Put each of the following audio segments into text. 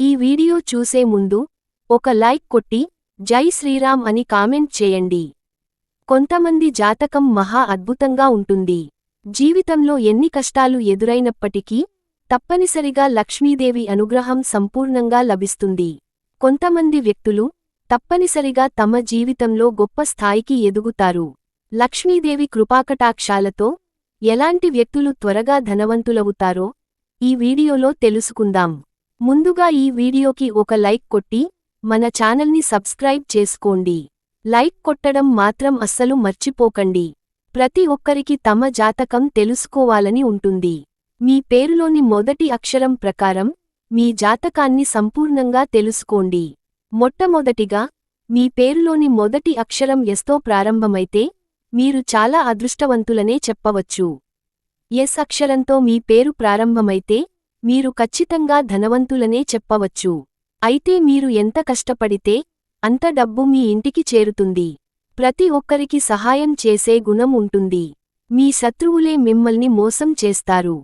ఈ వీడియో చూసే ముందు ఒక లైక్ కొట్టి జై శ్రీరామ్ అని కామెంట్ చేయండి. కొంతమంది జాతకం మహా అద్భుతంగా ఉంటుంది. జీవితంలో ఎన్ని కష్టాలు ఎదురైనప్పటికీ తప్పనిసరిగా లక్ష్మీదేవి అనుగ్రహం సంపూర్ణంగా లభిస్తుంది. కొంతమంది వ్యక్తులు తప్పనిసరిగా తమ జీవితంలో గొప్ప స్థాయికి ఎదుగుతారు. లక్ష్మీదేవి కృపాకటాక్షాలతో ఎలాంటి వ్యక్తులు త్వరగా ధనవంతులవుతారో ఈ వీడియోలో తెలుసుకుందాం. ముందుగా ఈ వీడియోకి ఒక లైక్ కొట్టి మన ఛానల్ని సబ్స్క్రైబ్ చేసుకోండి. లైక్ కొట్టడం మాత్రం అస్సలు మర్చిపోకండి. ప్రతి ఒక్కరికి తమ జాతకం తెలుసుకోవాలని ఉంటుంది. మీ పేరులోని మొదటి అక్షరం ప్రకారం మీ జాతకాన్ని సంపూర్ణంగా తెలుసుకోండి. మొట్టమొదటిగా మీ పేరులోని మొదటి అక్షరం ఎస్తో ప్రారంభమైతే మీరు చాలా అదృష్టవంతులనే చెప్పవచ్చు. ఎస్ అక్షరంతో మీ పేరు ప్రారంభమైతే మీరు ఖచ్చితంగా ధనవంతులనే చెప్పవచ్చు. అయితే మీరు ఎంత కష్టపడితే అంత డబ్బు మీ ఇంటికి చేరుతుంది. ప్రతి ఒక్కరికి సహాయం చేసే గుణం ఉంటుంది. మీ శత్రువులే మిమ్మల్ని మోసం చేస్తారు.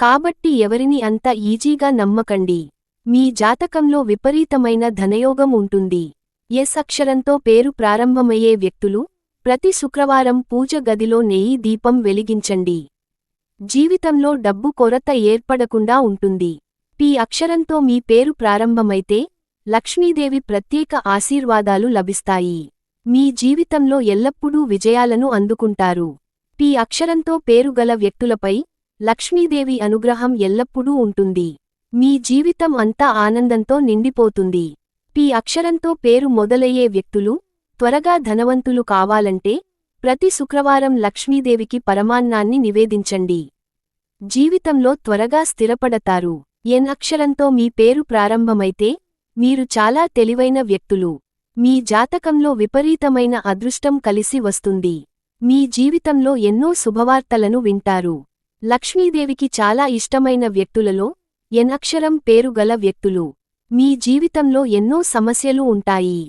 కాబట్టి ఎవరిని అంత ఈజీగా నమ్మకండి. మీ జాతకంలో విపరీతమైన ధనయోగం ఉంటుంది. ఎస్ అక్షరంతో పేరు ప్రారంభమయ్యే వ్యక్తులు ప్రతి శుక్రవారం పూజ గదిలో నెయ్యి దీపం వెలిగించండి. జీవితంలో డబ్బు కొరత ఏర్పడకుండా ఉంటుంది. పి అక్షరంతో మీ పేరు ప్రారంభమైతే లక్ష్మీదేవి ప్రత్యేక ఆశీర్వాదాలు లభిస్తాయి. మీ జీవితంలో ఎల్లప్పుడూ విజయాలను అందుకుంటారు. పి అక్షరంతో పేరు గల వ్యక్తులపై లక్ష్మీదేవి అనుగ్రహం ఎల్లప్పుడూ ఉంటుంది. మీ జీవితం అంతా ఆనందంతో నిండిపోతుంది. పి అక్షరంతో పేరు మొదలయ్యే వ్యక్తులు త్వరగా ధనవంతులు కావాలంటే ప్రతి శుక్రవారం లక్ష్మీదేవికి పరమాన్నాన్ని నివేదించండి. జీవితంలో త్వరగా స్థిరపడతారు. ఎన్ అక్షరంతో మీ పేరు ప్రారంభమైతే మీరు చాలా తెలివైన వ్యక్తులు. మీ జాతకంలో విపరీతమైన అదృష్టం కలిసి వస్తుంది. మీ జీవితంలో ఎన్నో శుభవార్తలను వింటారు. లక్ష్మీదేవికి చాలా ఇష్టమైన వ్యక్తులలో ఎన్ అక్షరం వ్యక్తులు. మీ జీవితంలో ఎన్నో సమస్యలు ఉంటాయి.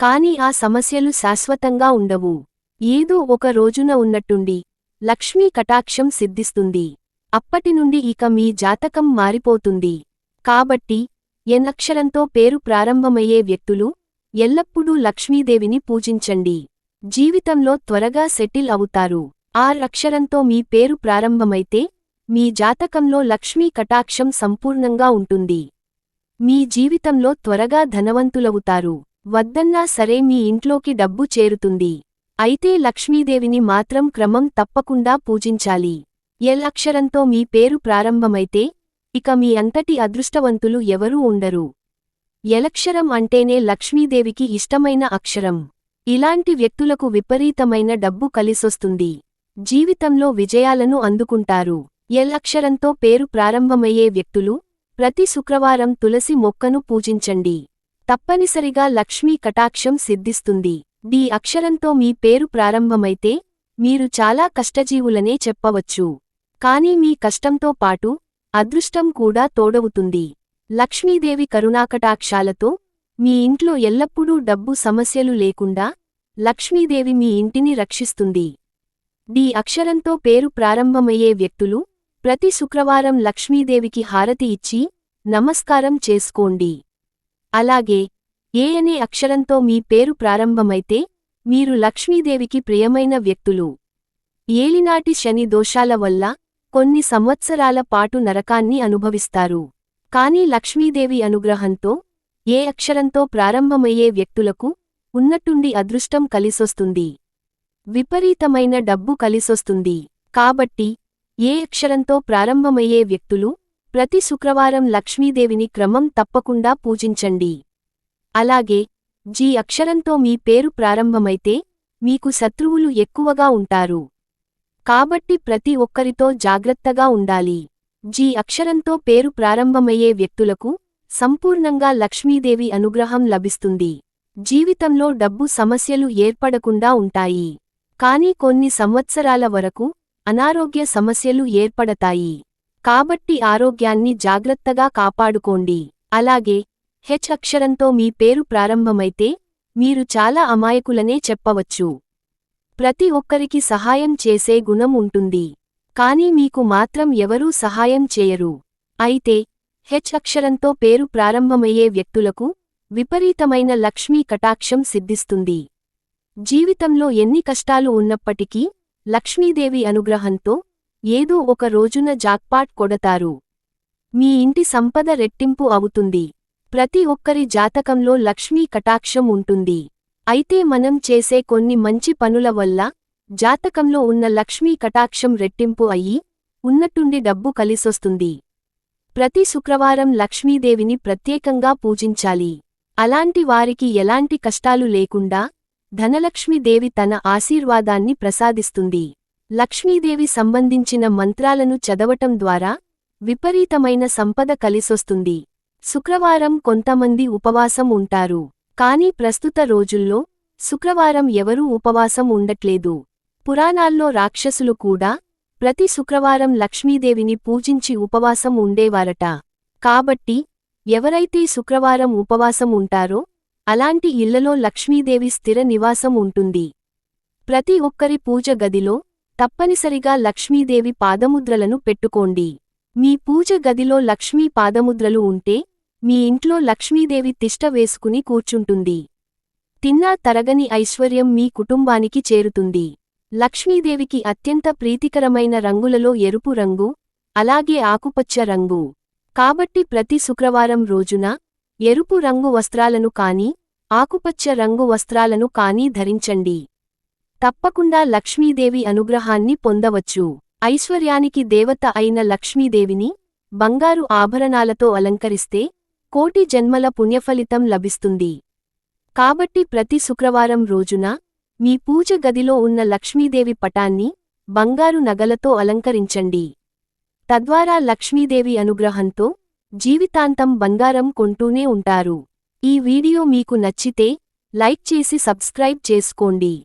కాని ఆ సమస్యలు శాశ్వతంగా ఉండవు. ఏదో ఒక రోజున ఉన్నట్టుండి లక్ష్మీ కటాక్షం సిద్ధిస్తుంది. అప్పటినుండి ఇక మీ జాతకం మారిపోతుంది. కాబట్టి ఎన్నక్షరంతో పేరు ప్రారంభమయ్యే వ్యక్తులు ఎల్లప్పుడూ లక్ష్మీదేవిని పూజించండి. జీవితంలో త్వరగా సెటిల్ అవుతారు. ఆర్ అక్షరంతో మీ పేరు ప్రారంభమైతే మీ జాతకంలో లక్ష్మీ కటాక్షం సంపూర్ణంగా ఉంటుంది. మీ జీవితంలో త్వరగా ధనవంతులవుతారు. వద్దన్నా సరే మీ ఇంట్లోకి డబ్బు చేరుతుంది. అయితే లక్ష్మీదేవిని మాత్రం క్రమం తప్పకుండా పూజించాలి. ఎల్ అక్షరంతో మీ పేరు ప్రారంభమైతే ఇక మీ అంతటి అదృష్టవంతులు ఎవరూ ఉండరు. ఎలక్షరం అంటేనే లక్ష్మీదేవికి ఇష్టమైన అక్షరం. ఇలాంటి వ్యక్తులకు విపరీతమైన డబ్బు కలిసొస్తుంది. జీవితంలో విజయాలను అందుకుంటారు. ఎల్ అక్షరంతో పేరు ప్రారంభమయ్యే వ్యక్తులు ప్రతి శుక్రవారం తులసి మొక్కను పూజించండి. తప్పనిసరిగా లక్ష్మీ కటాక్షం సిద్ధిస్తుంది. డి అక్షరంతో మీ పేరు ప్రారంభమైతే మీరు చాలా కష్టజీవులనే చెప్పవచ్చు. కానీ మీ కష్టంతో పాటు అదృష్టం కూడా తోడవుతుంది. లక్ష్మీదేవి కరుణాకటాక్షాలతో మీ ఇంట్లో ఎల్లప్పుడూ డబ్బు సమస్యలు లేకుండా లక్ష్మీదేవి మీ ఇంటిని రక్షిస్తుంది. డి అక్షరంతో పేరు ప్రారంభమయ్యే వ్యక్తులు ప్రతి శుక్రవారం లక్ష్మీదేవికి హారతి ఇచ్చి నమస్కారం చేసుకోండి. అలాగే ఏ అనే అక్షరంతో మీ పేరు ప్రారంభమైతే మీరు లక్ష్మీదేవికి ప్రియమైన వ్యక్తులు. ఏలినాటి శని దోషాల వల్ల కొన్ని సంవత్సరాల పాటు నరకాన్ని అనుభవిస్తారు. కాని లక్ష్మీదేవి అనుగ్రహంతో ఏ అక్షరంతో ప్రారంభమయ్యే వ్యక్తులకు ఉన్నట్టుండి అదృష్టం కలిసొస్తుంది. విపరీతమైన డబ్బు కలిసొస్తుంది. కాబట్టి ఏ అక్షరంతో ప్రారంభమయ్యే వ్యక్తులు ప్రతి శుక్రవారం లక్ష్మీదేవిని క్రమం తప్పకుండా పూజించండి. అలాగే జీ అక్షరంతో మీ పేరు ప్రారంభమైతే మీకు శత్రువులు ఎక్కువగా ఉంటారు. కాబట్టి ప్రతి ఒక్కరితో జాగ్రత్తగా ఉండాలి. జీ అక్షరంతో పేరు ప్రారంభమయ్యే వ్యక్తులకు సంపూర్ణంగా లక్ష్మీదేవి అనుగ్రహం లభిస్తుంది. జీవితంలో డబ్బు సమస్యలు ఏర్పడకుండా ఉంటాయి. కాని కొన్ని సంవత్సరాల వరకు అనారోగ్య సమస్యలు ఏర్పడతాయి. కాబట్టి ఆరోగ్యాన్ని జాగ్రత్తగా కాపాడుకోండి. అలాగే హెచ్ అక్షరంతో మీ పేరు ప్రారంభమైతే మీరు చాలా అమాయకులనే చెప్పవచ్చు. ప్రతి ఒక్కరికి సహాయం చేసే గుణం ఉంటుంది. కాని మీకు మాత్రం ఎవరూ సహాయం చేయరు. అయితే హెచ్ అక్షరంతో పేరు ప్రారంభమయ్యే వ్యక్తులకు విపరీతమైన లక్ష్మీ కటాక్షం సిద్ధిస్తుంది. జీవితంలో ఎన్ని కష్టాలు ఉన్నప్పటికీ లక్ష్మీదేవి అనుగ్రహంతో ఏదో ఒక రోజున జాక్పాట్ కొడతారు. మీ ఇంటి సంపద రెట్టింపు అవుతుంది. ప్రతి ఒక్కరి జాతకంలో లక్ష్మీ కటాక్షం ఉంటుంది. అయితే మనం చేసే కొన్ని మంచి పనుల వల్ల జాతకంలో ఉన్న లక్ష్మీ కటాక్షం రెట్టింపు అయ్యి ఉన్నట్టుండి డబ్బు కలిసొస్తుంది. ప్రతి శుక్రవారం లక్ష్మీదేవిని ప్రత్యేకంగా పూజించాలి. అలాంటి వారికి ఎలాంటి కష్టాలు లేకుండా ధనలక్ష్మీదేవి తన ఆశీర్వాదాన్ని ప్రసాదిస్తుంది. లక్ష్మీదేవి సంబంధించిన మంత్రాలను చదవటం ద్వారా విపరీతమైన సంపద కలిసొస్తుంది. శుక్రవారం కొంతమంది ఉపవాసం ఉంటారు. కానీ ప్రస్తుత రోజుల్లో శుక్రవారం ఎవరూ ఉపవాసం ఉండట్లేదు. పురాణాల్లో రాక్షసులు కూడా ప్రతి శుక్రవారం లక్ష్మీదేవిని పూజించి ఉపవాసం ఉండేవారట. కాబట్టి ఎవరైతే శుక్రవారం ఉపవాసం ఉంటారో అలాంటి ఇళ్ళలో లక్ష్మీదేవి స్థిర నివాసం ఉంటుంది. ప్రతి ఒక్కరి పూజ గదిలో తప్పనిసరిగా లక్ష్మీదేవి పాదముద్రలను పెట్టుకోండి. మీ పూజ గదిలో లక్ష్మీ పాదముద్రలు ఉంటే మీ ఇంట్లో లక్ష్మీదేవి తిష్ట వేసుకుని కూర్చుంటుంది. తిన్నా తరగని ఐశ్వర్యం మీ కుటుంబానికి చేరుతుంది. లక్ష్మీదేవికి అత్యంత ప్రీతికరమైన రంగులలో ఎరుపు రంగు అలాగే ఆకుపచ్చ రంగు. కాబట్టి ప్రతి శుక్రవారం రోజున ఎరుపు రంగు వస్త్రాలను కాని ఆకుపచ్చ రంగు వస్త్రాలను కాని ధరించండి. తప్పకుండా లక్ష్మీదేవి అనుగ్రహాన్ని పొందవచ్చు. ఐశ్వర్యానికి దేవత అయిన లక్ష్మీదేవిని బంగారు ఆభరణాలతో అలంకరిస్తే కోటి జన్మల పుణ్యఫలితం లభిస్తుంది. కాబట్టి ప్రతి శుక్రవారం రోజున మీ పూజ గదిలో ఉన్న లక్ష్మీదేవి పటాన్ని బంగారు నగలతో అలంకరించండి. తద్వారా లక్ష్మీదేవి అనుగ్రహంతో జీవితాంతం బంగారం కొంటూనే ఉంటారు. ఈ వీడియో మీకు నచ్చితే లైక్ చేసి సబ్స్క్రైబ్ చేసుకోండి.